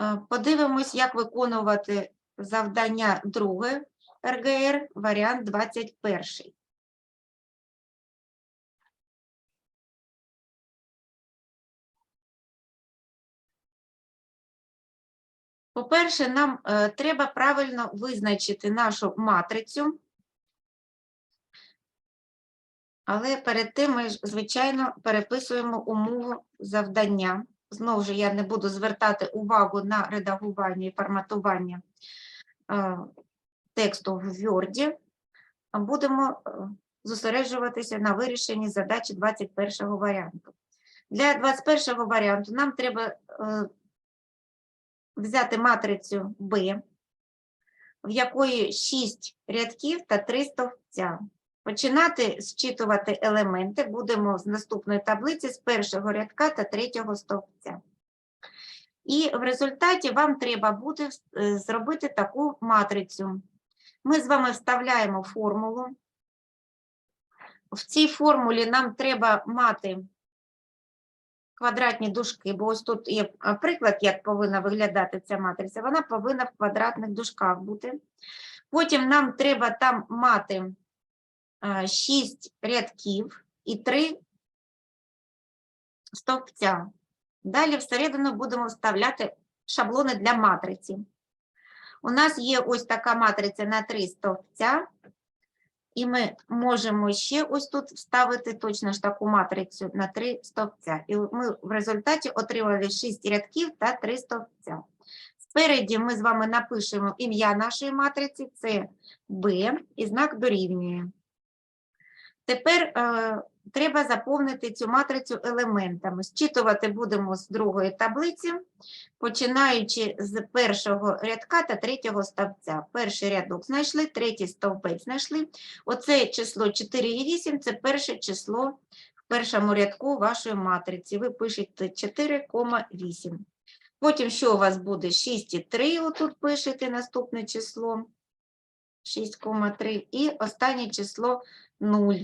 Е, Подивимось, як виконувати завдання друге РГР, варіант 21. По-перше, нам е, треба правильно визначити нашу матрицю. Але перед тим ми, звичайно, переписуємо умову завдання. Знову ж я не буду звертати увагу на редагування і форматування е, тексту в Word. Будемо е, зосереджуватися на вирішенні задачі 21 варіанту. Для 21 варіанту нам треба е, взяти матрицю B, в якої 6 рядків та 3 стовпця. Починати зчитувати елементи будемо з наступної таблиці з першого рядка та третього стовпця. І в результаті вам треба буде е, зробити таку матрицю. Ми з вами вставляємо формулу. В цій формулі нам треба мати квадратні дужки, бо ось тут є приклад, як повинна виглядати ця матриця. Вона повинна в квадратних дужках бути. Потім нам треба там мати 6 рядків і 3 стовпця. Далі всередину будемо вставляти шаблони для матриці. У нас є ось така матриця на 3 стовпця, і ми можемо ще ось тут вставити точно ж таку матрицю на 3 стовпця. І ми в результаті отримали 6 рядків та 3 стовпця. Спереді ми з вами напишемо ім'я нашої матриці, це B, і знак дорівнює. Тепер е, треба заповнити цю матрицю елементами. Зчитувати будемо з другої таблиці, починаючи з першого рядка та третього стовпця. Перший рядок знайшли, третій стовпець знайшли. Оце число 4,8 – це перше число в першому рядку вашої матриці. Ви пишете 4,8. Потім що у вас буде? 6,3, отут пишете наступне число. 6,3 і останнє число 0.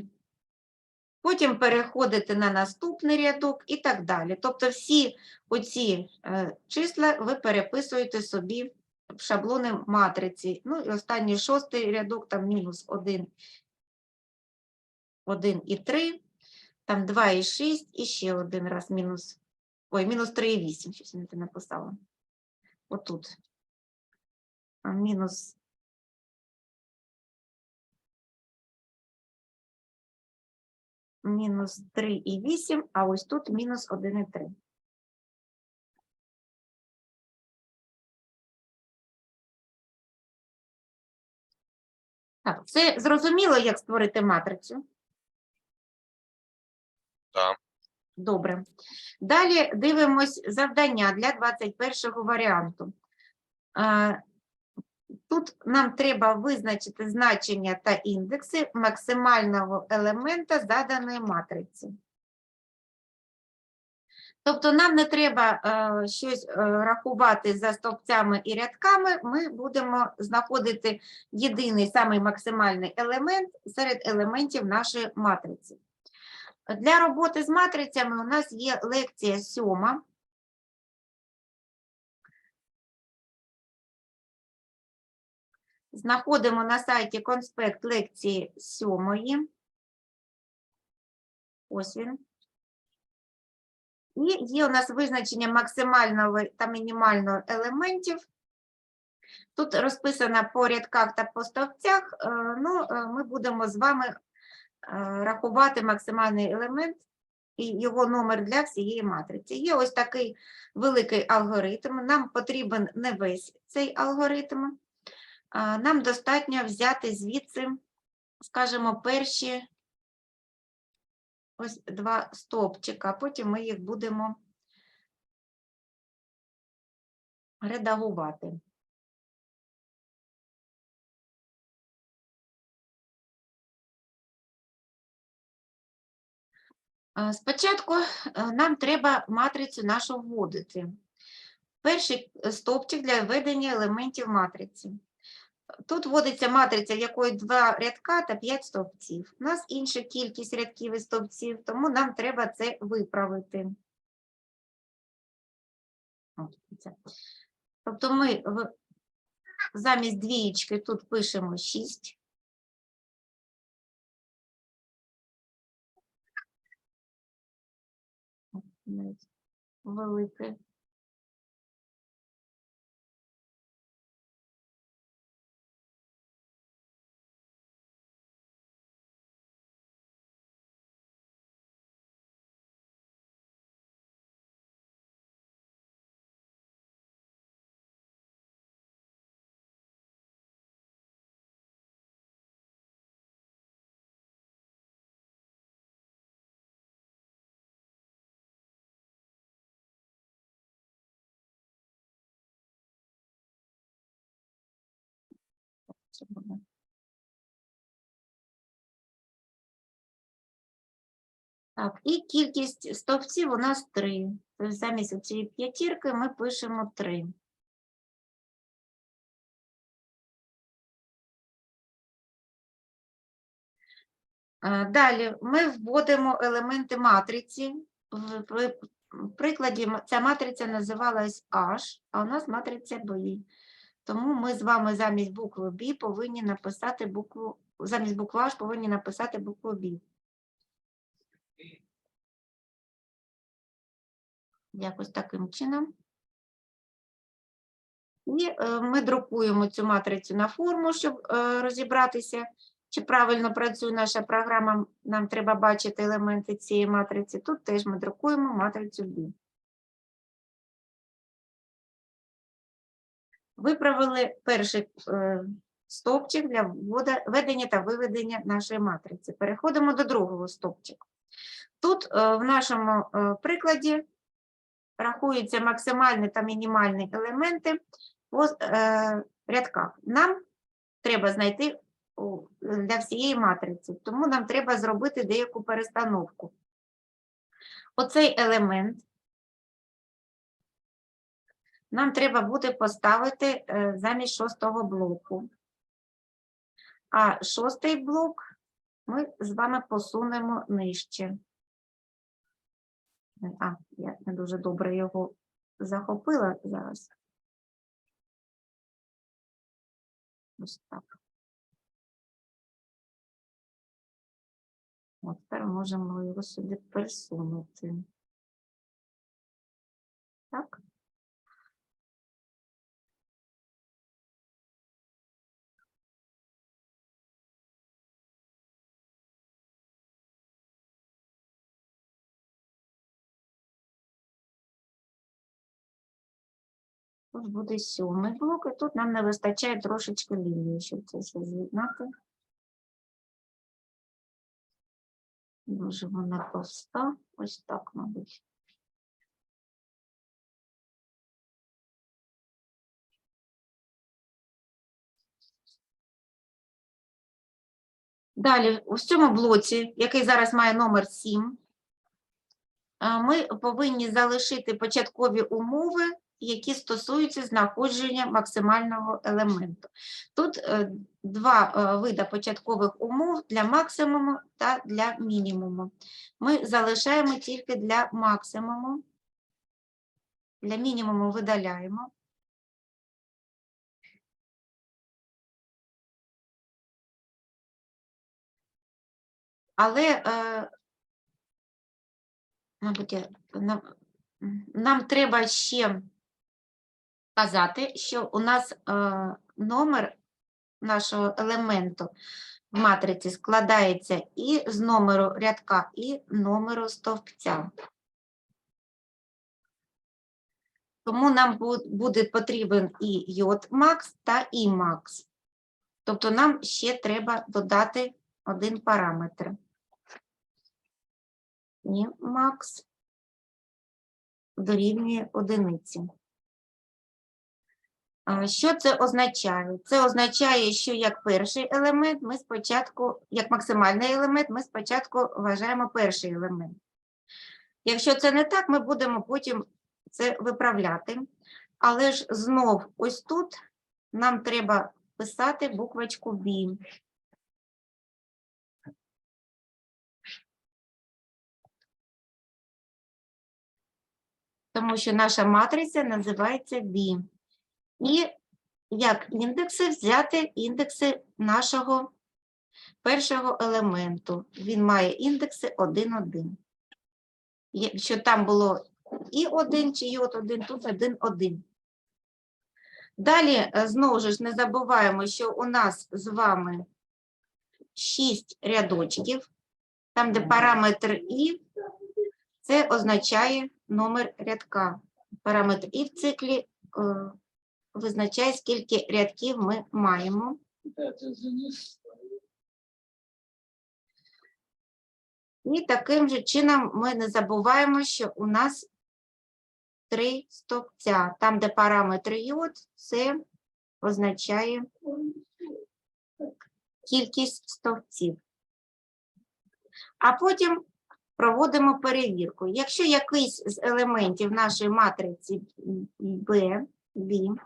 Потім переходите на наступний рядок і так далі. Тобто всі оці е, числа ви переписуєте собі в шаблони матриці. Ну і останній шостий рядок, там мінус 1, 1 і 3, там 2 і 6, і ще один раз мінус, ой, мінус 3 і 8, щось я не написала. Отут. Мінус мінус 3,8, а ось тут мінус 1,3. Так, це зрозуміло, як створити матрицю? Так. Добре. Далі дивимось завдання для 21 варіанту. Тут нам треба визначити значення та індекси максимального елемента заданої матриці. Тобто нам не треба е, щось е, рахувати за стовпцями і рядками, ми будемо знаходити єдиний самий максимальний елемент серед елементів нашої матриці. Для роботи з матрицями у нас є лекція сьома. Знаходимо на сайті конспект лекції сьомої. Ось він. І є у нас визначення максимального та мінімального елементів. Тут розписано по рядках та по стовпцях. е, Ну, е, ми будемо з вами е, рахувати максимальний елемент і його номер для всієї матриці. Є ось такий великий алгоритм. Нам потрібен не весь цей алгоритм. Нам достатньо взяти звідси, скажімо, перші ось два стовпчика, потім ми їх будемо редагувати. Спочатку е, нам треба матрицю нашу вводити. Перший е, стовпчик для введення елементів матриці. Тут вводиться матриця, в якої два рядка та 5 стовпців. У нас інша кількість рядків і стовпців, тому нам треба це виправити. Тобто ми замість двієчки тут пишемо 6. Велике. Буде. Так, і кількість стовпців у нас 3. Тобто замість цієї п'ятірки ми пишемо 3. Е, Далі ми вводимо елементи матриці. В прикладі ця матриця називалась H, а у нас матриця B. Тому ми з вами замість букви B повинні написати букву, замість букви H повинні написати букву B. Якось таким чином. І е, ми друкуємо цю матрицю на форму, щоб е, розібратися, чи правильно працює наша програма. Нам треба бачити елементи цієї матриці. Тут теж ми друкуємо матрицю B. Виправили перший е, стовпчик для введення та виведення нашої матриці. Переходимо до другого стовпчика. Тут е, в нашому е, прикладі рахуються максимальні та мінімальні елементи по рядках. Нам треба знайти для всієї матриці, тому нам треба зробити деяку перестановку. Оцей елемент нам треба буде поставити е, замість шостого блоку. А шостий блок ми з вами посунемо нижче. А, я не дуже добре його захопила зараз. Ось так. От тепер можемо його сюди пересунути. Так. Тут буде сьомий блок, і тут нам не вистачає трошечки лінії, щоб це все з'єднати. Дуже вона товста. Ось так, мабуть. Далі, у цьому блоці, який зараз має номер 7, е, ми повинні залишити початкові умови, які стосуються знаходження максимального елементу. Тут е, два е, вида початкових умов для максимуму та для мінімуму. Ми залишаємо тільки для максимуму, для мінімуму видаляємо. Але, е, мабуть, нам треба ще сказати, що у нас е, номер нашого елементу в матриці складається і з номеру рядка, і номеру стовпця. Тому нам буде потрібен і йод макс та і макс. Тобто нам ще треба додати один параметр. І макс дорівнює одиниці. А Що це означає? Це означає, що як перший елемент ми спочатку, як максимальний елемент, ми спочатку вважаємо перший елемент. Якщо це не так, ми будемо потім це виправляти. Але ж знов ось тут нам треба писати буквочку B. Тому що наша матриця називається B. І як індекси взяти індекси нашого першого елементу. Він має індекси 1, 1. Якщо там було і 1 чи і от 1, тут 1, 1. Далі, е, знову ж не забуваємо, що у нас з вами 6 рядочків, там, де параметр і, це означає номер рядка. Параметр і в циклі е, визначає, скільки рядків ми маємо. І таким же чином ми не забуваємо, що у нас три стовпця. Там, де параметр йод, це означає кількість стовпців. А потім проводимо перевірку. Якщо якийсь з елементів нашої матриці B, B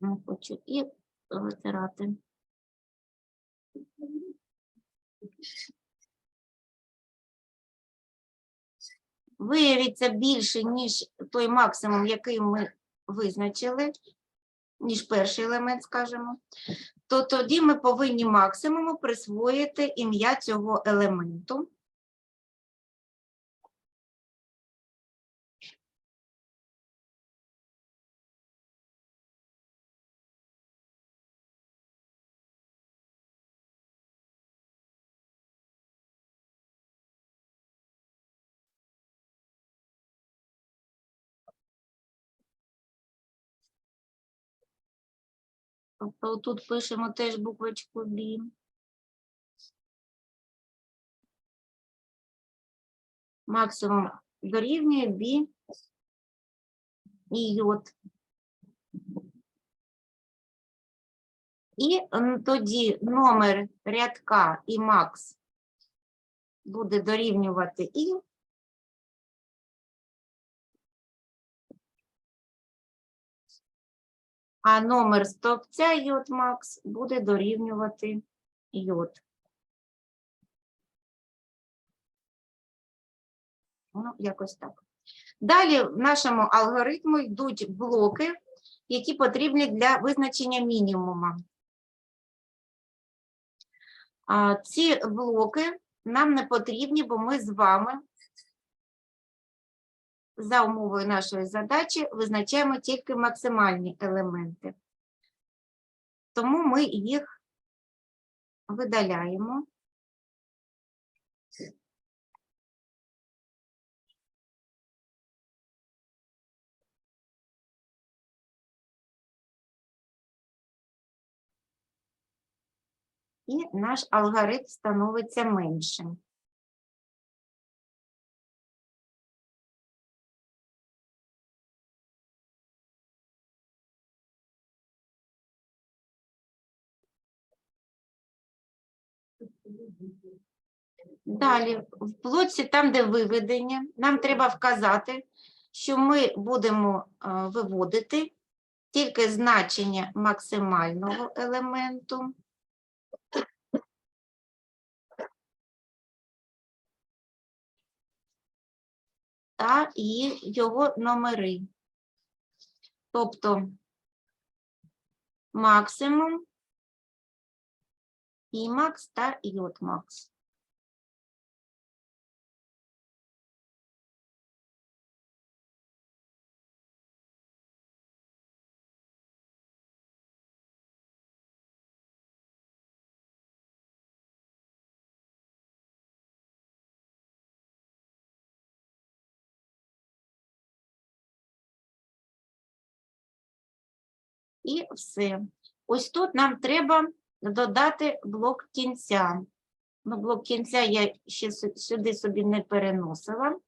не хочу і витирати. Виявиться більше, ніж той максимум, який ми визначили, ніж перший елемент, скажімо, то тоді ми повинні максимуму присвоїти ім'я цього елементу. Тобто тут пишемо теж буквочку B. Максимум дорівнює B і йод. І тоді номер рядка і макс буде дорівнювати і. А номер стовпця йод макс буде дорівнювати йод. Ну, якось так. Далі в нашому алгоритму йдуть блоки, які потрібні для визначення мінімума. Ці блоки нам не потрібні, бо ми з вами за умовою нашої задачі визначаємо тільки максимальні елементи. Тому ми їх видаляємо. І наш алгоритм становиться меншим. Далі, в блоці, там, де виведення, нам треба вказати, що ми будемо е, виводити тільки значення максимального елементу. Та його номери. Тобто максимум, імакс та йотмакс. І все. Ось тут нам треба додати блок кінця. Ну, блок кінця я ще сюди собі не переносила.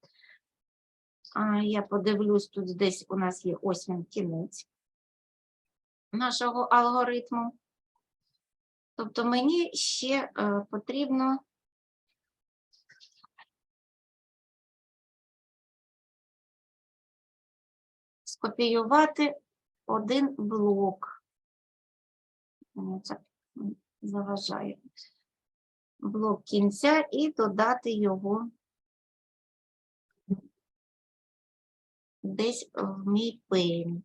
А, я подивлюсь, тут десь у нас є ось він кінець нашого алгоритму. Тобто мені ще е, потрібно скопіювати один блок. Це заважає. Блок кінця і додати його десь в мій перелік.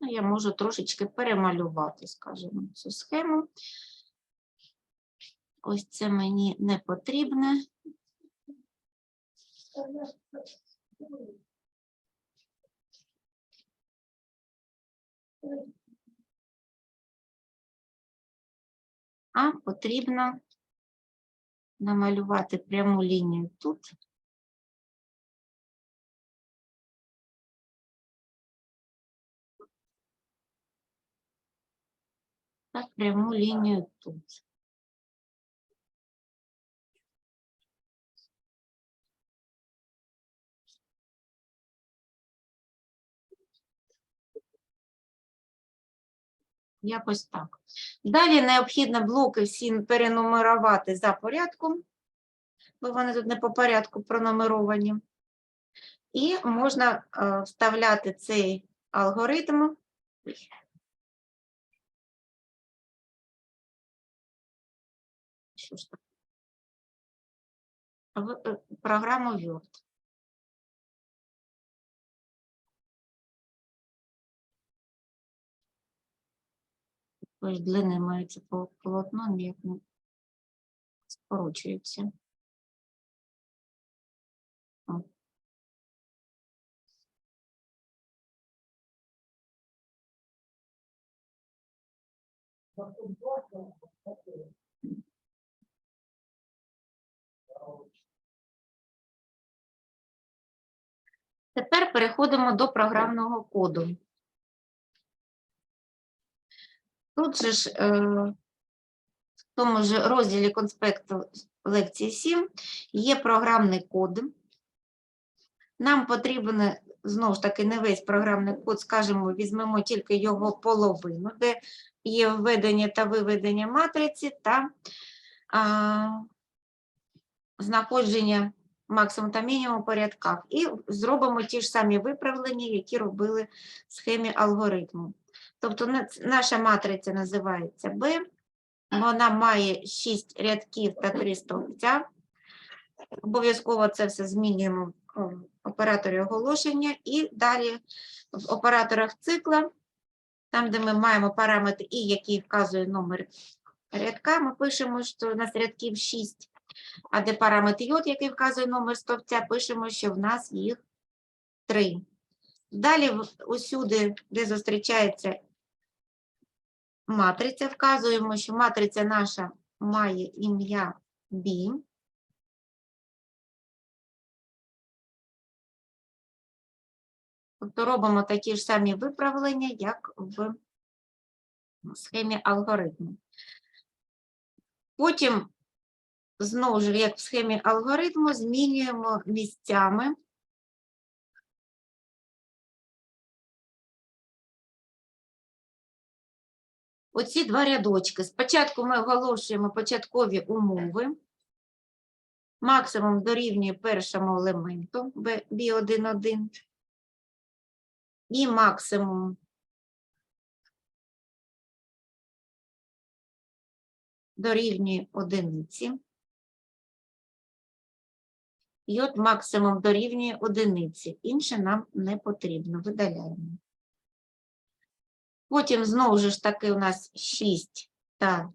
Ну, я можу трошечки перемалювати, скажімо, цю схему. Ось це мені не потрібне. А потрібно намалювати пряму лінію тут. Та пряму лінію тут. Якось так. Далі необхідно блоки всі перенумерувати за порядком, бо вони тут не по порядку пронумеровані. І можна е, вставляти цей алгоритм. Що ж таке? В е, програму Word. Ось длини мається по полотно, ніяк не скорочується. Тепер переходимо до програмного коду. Тут же ж е, в тому ж розділі конспекту лекції 7 є програмний код. Нам потрібен, знову ж таки, не весь програмний код, скажімо, візьмемо тільки його половину, де є введення та виведення матриці та а, знаходження максимум та мінімум порядках. І зробимо ті ж самі виправлення, які робили в схемі алгоритму. Тобто наша матриця називається B, вона має 6 рядків та 3 стовпця. Обов'язково це все змінюємо в операторі оголошення і далі в операторах цикла, там, де ми маємо параметр І, який вказує номер рядка, ми пишемо, що у нас рядків 6, а де параметр J, який вказує номер стовпця, пишемо, що в нас їх 3. Далі усюди, де зустрічається матриця, вказуємо, що матриця наша має ім'я B. Тобто робимо такі ж самі виправлення, як в схемі алгоритму. Потім, знову ж, як в схемі алгоритму, змінюємо місцями оці два рядочки. Спочатку ми оголошуємо початкові умови. Максимум дорівнює першому елементу B11 і максимум дорівнює одиниці. І от максимум дорівнює одиниці. Інше нам не потрібно. Видаляємо. Потім знову ж таки у нас 6 та.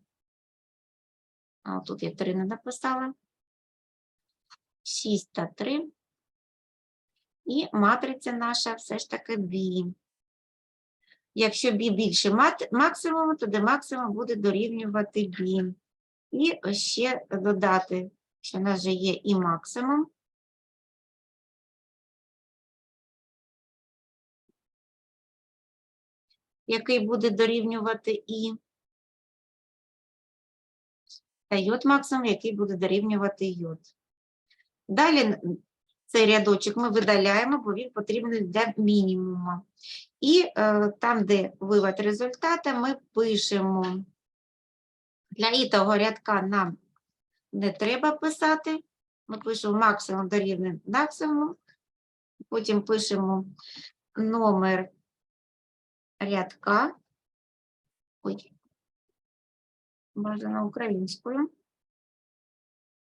Тут я 3 не написала. 6 та 3. І матриця наша все ж таки B. Якщо B більше максимуму, то де максимум буде дорівнювати B. І ще додати, що в нас вже є і максимум. Який буде дорівнювати І. Та йод максимум, який буде дорівнювати йод. Далі цей рядочок ми видаляємо, бо він потрібний для мінімуму. І е, там, де вивод результата, ми пишемо. Для ітого рядка нам не треба писати. Ми пишемо максимум дорівнює максимуму. Потім пишемо номер рядка. Ой, бажано українською.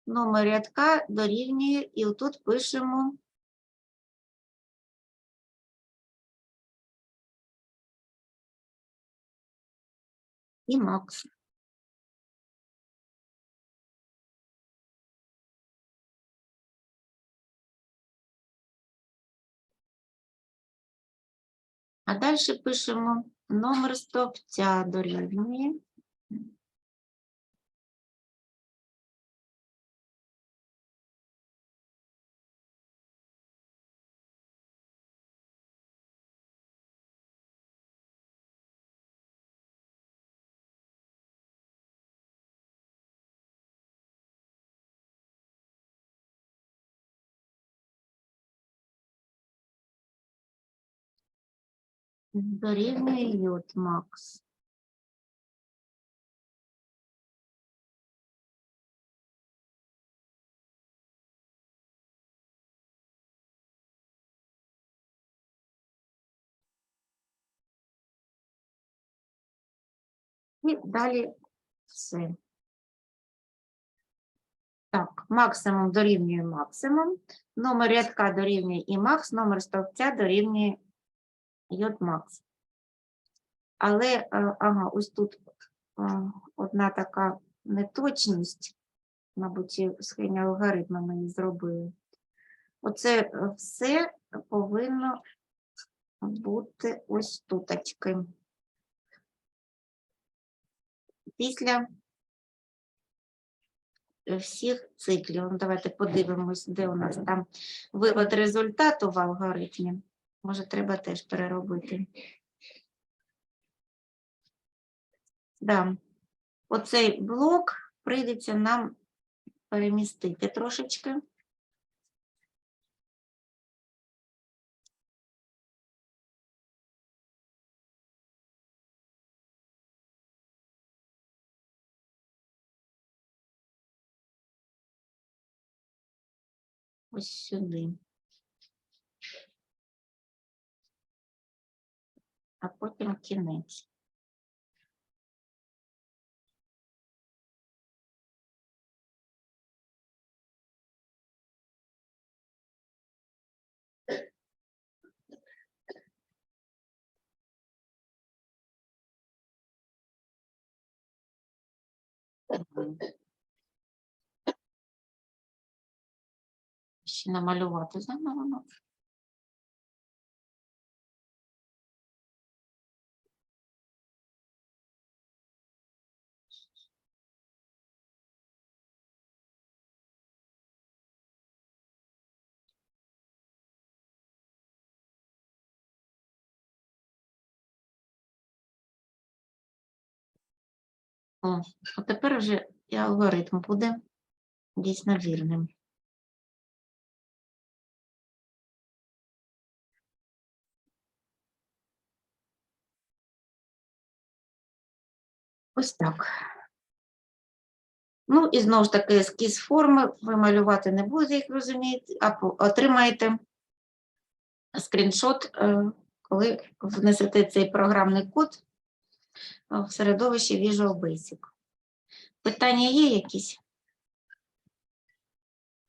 Номер рядка дорівнює, і отут пишемо і макс. А далі пишемо номер стовпця дорівнює. Дорівнює йод макс. І далі все. Так, максимум дорівнює максимум, номер рядка дорівнює і макс, номер стовпця дорівнює йод макс. Але, е, ага, ось тут е, одна така неточність, мабуть, і в схемі алгоритму ми зробили. Оце е, все повинно бути ось туточки. Після всіх циклів. Ну, Давайте подивимось, де у нас там вивод результату в алгоритмі. Може, треба теж переробити. Да. Оцей блок прийдеться нам перемістити трошечки. Ось сюди. А потім кінець. Ще намалювати заново. О, от тепер вже і алгоритм буде дійсно вірним. Ось так. Ну, і знову ж таки, ескіз форми ви малювати не будете, як розумієте, а отримаєте скріншот, е, коли внесете цей програмний код в середовищі Visual Basic. Питання є якісь?